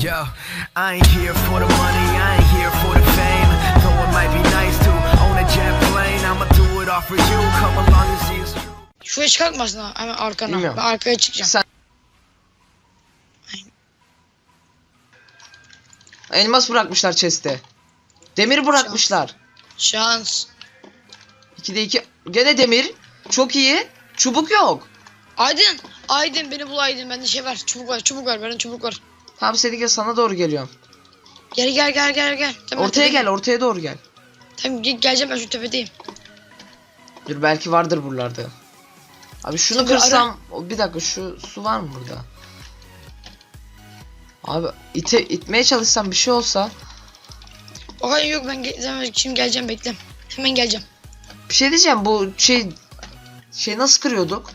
Yo, I ain't here for the money, I ain't here for the fame. Though it might be nice to own a jet plane, I'ma do it all for you. Come along and see it's true. Şuraya çıkartmasın ha hemen arkana. Bilmiyorum. Ben arkaya çıkacağım. Sen... Elmas bırakmışlar chest'e. Demir bırakmışlar. Şans. 2'de 2. Gene demir. Çok iyi. Çubuk yok. Aydın. Aydın beni bul Aydın. Bende şey var. Çubuk var. Çubuk var. Bende çubuk var. Tamam Sedike sana doğru geliyorum. Gel gel gel gel gel. Tamam, Ortaya gel, ortaya doğru gel. Tamam ge- geleceğim ben şu tepedeyim. Dur belki vardır buralarda. Abi şunu ara. kırsam O, bir dakika şu su var mı burada? Abi ite itmeye çalışsam bir şey olsa O kadar yok ben ge- şimdi geleceğim bekle. Hemen geleceğim. bir şey diyeceğim bu şey şey nasıl kırıyorduk?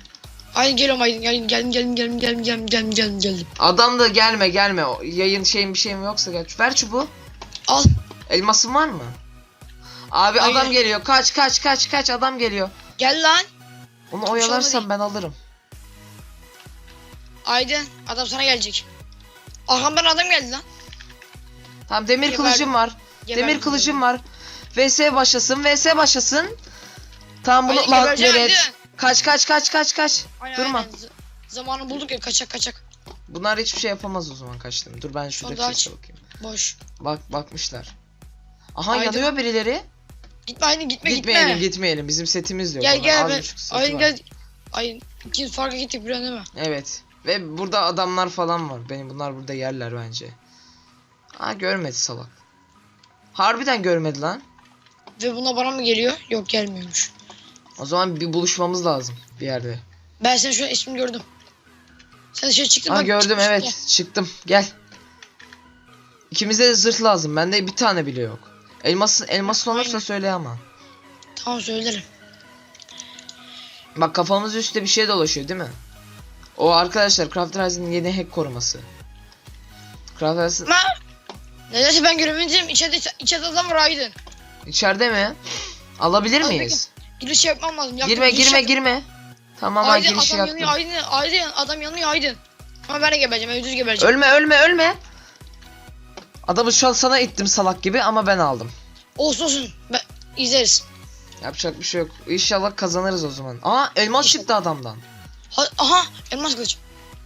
Aydın geliyorum Aydın. Geldim geldim geldim geldim geldim geldim geldim geldim geldim. Adam da gelme gelme. O yayın şeyin bir şeyim yoksa gel. Ver çubuğu. Al. Elmasın var mı? Abi Hayır. adam geliyor. Kaç kaç kaç kaç adam geliyor. Gel lan. Onu oyalarsam olmadı. ben alırım. Aydın adam sana gelecek. Arkamdan adam geldi lan. Tamam demir Geberdim. kılıcım var. Geberdim, demir kılıcım var. VS başlasın. VS başlasın. Tamam bunu lan Meret. Kaç kaç kaç kaç kaç. Aynen, Durma. aynen. Z- Zamanı bulduk ya kaçak kaçak. Bunlar hiçbir şey yapamaz o zaman kaçtım. Dur ben şuradaki sese bakayım. Boş. Bak bakmışlar. Aha Aydın. yanıyor birileri. Gitme Aydın gitme gitmeyelim gitme. gitmeyelim. Bizim setimiz yok. Gel gel ben. var. gel. Aydın ikimiz farka gittik değil mi? Evet. Ve burada adamlar falan var. Beni bunlar burada yerler bence. Ha görmedi salak. Harbiden görmedi lan. Ve buna bana mı geliyor? Yok gelmiyormuş. O zaman bir buluşmamız lazım bir yerde. Ben senin şu an ismini gördüm. Sen dışarı çıktın Ha bak, gördüm çıkmış evet. ya. Çıktım. Gel. İkimize de zırh lazım. Bende bir tane bile yok. Elması elması olursa Aynen. söyle ama. Tamam söylerim. Bak kafamız üstte bir şey dolaşıyor değil mi? O arkadaşlar Craft Rise'ın yeni hack koruması. Craft Rise'ın Ama nedense ben göremeyeceğim. İçeride, içeride adam var Aydın. içeride mi? Alabilir Al miyiz? Giriş yapmam lazım. Yaktım, Girme giriş girme yaptım. girme. Tamam ha Aydın girişi adam yaktım. yanıyor Aydın. Aydın adam yanıyor Aydın. Ama ben de gebereceğim. Ben düz gebereceğim. Ölme ölme ölme. Adamı şu an sana ittim salak gibi ama ben aldım. olsun olsun. Ben, izleriz. Yapacak bir şey yok. İnşallah kazanırız o zaman. Aa elmas çıktı adamdan. Ha, aha elmas kılıç.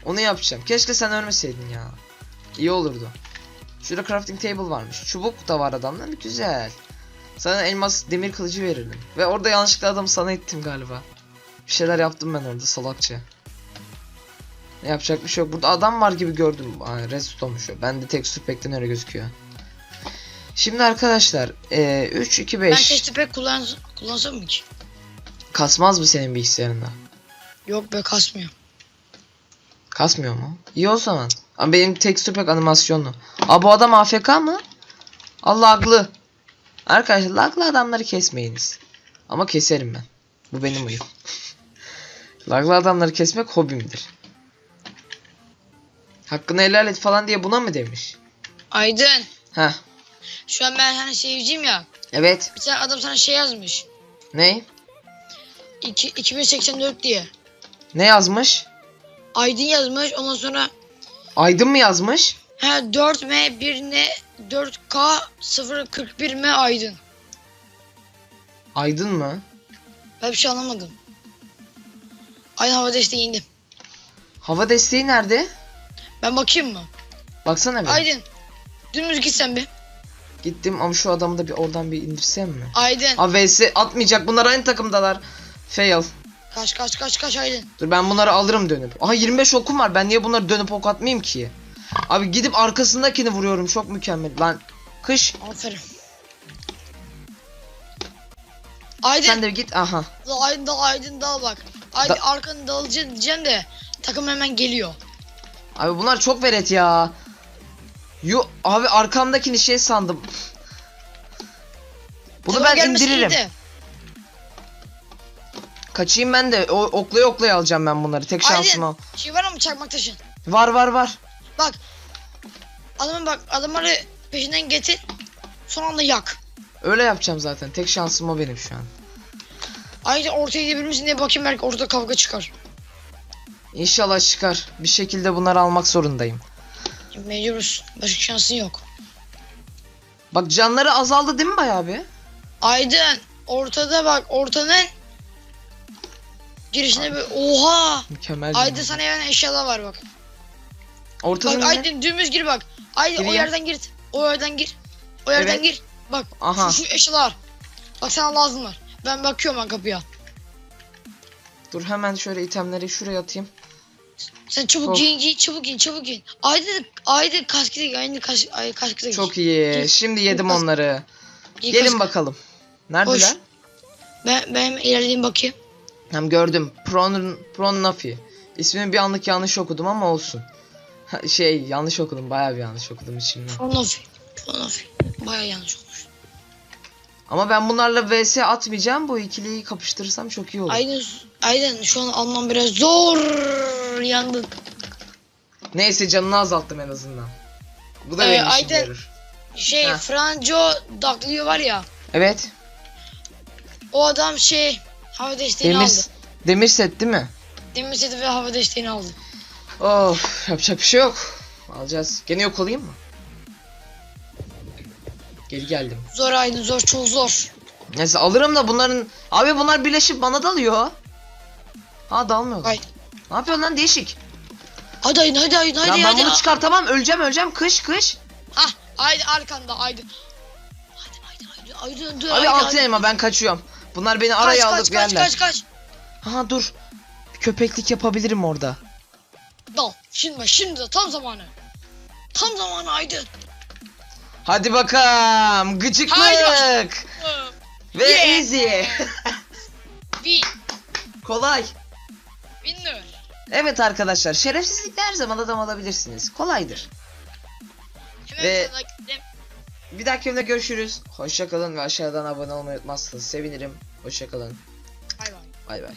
Onu yapacağım. Keşke sen ölmeseydin ya. İyi olurdu. Şurada crafting table varmış. Çubuk da var adamda. Güzel. Sana elmas demir kılıcı verirdim. Ve orada yanlışlıkla adamı sana ittim galiba. Bir şeyler yaptım ben orada salakça. Ne yapacak bir şey yok. Burada adam var gibi gördüm. Aa, redstone'muş o. Ben de texture pack'ten öyle gözüküyor. Şimdi arkadaşlar. Ee, 3, 2, Ben 5. testi pek kullan, kullansam mı ki? Kasmaz mı senin bilgisayarında? Yok be kasmıyor. Kasmıyor mu? İyi o zaman. Ama benim texture pack animasyonlu. Aa bu adam AFK mı? Allah laglı. Arkadaşlar laglı adamları kesmeyiniz. Ama keserim ben. Bu benim huyum. laglı adamları kesmek hobimdir. Hakkını helal et falan diye buna mı demiş? Aydın. Heh. Şu an ben hani seveceğim ya. Evet. Bir tane adam sana şey yazmış. Ne? İki, 2084 diye. Ne yazmış? Aydın yazmış. Ondan sonra Aydın mı yazmış? he 4M 1N 4K 041M Aydın. Aydın mı? Ben bir şey anlamadım. Aydın hava desteği indi. Hava desteği nerede? Ben bakayım mı? Baksana bir. Aydın. Dümdüz git sen bir. Gittim ama şu adamı da bir oradan bir indirsem mi? Aydın. Abi VS atmayacak. Bunlar aynı takımdalar. Fail. Kaç kaç kaç kaç Aydın. Dur ben bunları alırım dönüp. Aha 25 okum var. Ben niye bunları dönüp ok atmayayım ki? Abi gidip arkasındakini vuruyorum. Çok mükemmel. Lan kış. Aferin. Aydın. Sen de git. Aha. Aydın da Aydın dal bak. Aydın Da- arkanı dalacaksın de takım hemen geliyor. Abi bunlar çok veret ya. Yo abi arkamdakini şey sandım. Bunu Takım ben indiririm. iyiydi. Kaçayım ben de. O, oklaya oklaya alacağım ben bunları. Tek şansım o. Aydın şey var mı çakmak taşın? Var var var. Bak. Adamı bak adamları peşinden getir. Son anda yak. Öyle yapacağım zaten. Tek şansım o benim şu an. Ayrıca ortaya gidebilir misin diye bakayım belki ortada kavga çıkar. İnşallah çıkar. Bir şekilde bunları almak zorundayım. Mecburuz. Başka şansın yok. Bak canları azaldı değil mi bayağı bir? Aydın ortada bak ortanın girişinde bir oha. Mükemmel. Aydın sana hemen eşyalar var bak. Ortada Bak? Aydın dümdüz gir bak. Aydın o Gireyim. yerden gir. O yerden gir. O yerden Evet. gir. Bak Aha. şu, şu eşyalar. Bak sana lazımlar. Ben bakıyorum ben kapıya. Dur hemen şöyle itemleri şuraya atayım. Sen çabuk Of. giyin giyin çabuk giyin çabuk giyin. Aydın Aydın kaskı da. Aydın kask, ay, kaskı da. Çok iyi. Şimdi yedim Kas- onları. Giy Gelin kaskı. bakalım. Neredeler? Hoş. Ben, ben ilerleyeyim bakayım. Hem gördüm. Pron, Pronafi. İsmini bir anlık yanlış okudum ama olsun. Şey yanlış okudum. Bayağı bir yanlış okudum içimden. Pronofi. Pronofi. Baya yanlış olmuş. Ama ben bunlarla vs atmayacağım. Bu ikiliyi kapıştırırsam çok iyi olur. Aydın, Aydın şu an almam biraz zor. Yandın. Neyse canını azalttım en azından. Bu da Ee, benim işim Aydın. görür. Şey Heh. Franco Daklıyor var ya. Evet. O adam şey hava desteğini Demir, aldı. demir set değil mi? Demir seti ve hava desteğini aldı. Of yapacak bir şey yok. Alacağız. Gene yok olayım mı? Geri geldim. Zor Aydın zor çok zor. Neyse alırım da bunların... Abi bunlar birleşip bana dalıyor. Ha dalmıyor. Ay. Ne yapıyorsun lan değişik. Hadi Aydın hadi Aydın hadi Lan ben hadi. bunu çıkartamam öleceğim öleceğim kış kış. Hah Aydın arkanda Aydın. Aydın Aydın Aydın Aydın dur Abi altın elma ben kaçıyorum. Bunlar beni Kaç araya kaç alıp kaç yerler. kaç kaç. Aha dur. Bir köpeklik yapabilirim orada. Dal şimdi şimdi de tam zamanı. Tam zamanı Aydın. Hadi bakalım gıcıklık. Haydi. Ve Yeah. easy. Win. Kolay. Winner. Evet arkadaşlar şerefsizlikle her zaman adam alabilirsiniz. Kolaydır. Hemen Ve-. Bir dahaki bölümde görüşürüz. Hoşçakalın ve aşağıdan abone olmayı unutmazsanız sevinirim. Hoşçakalın. Bay bay. Bay bay.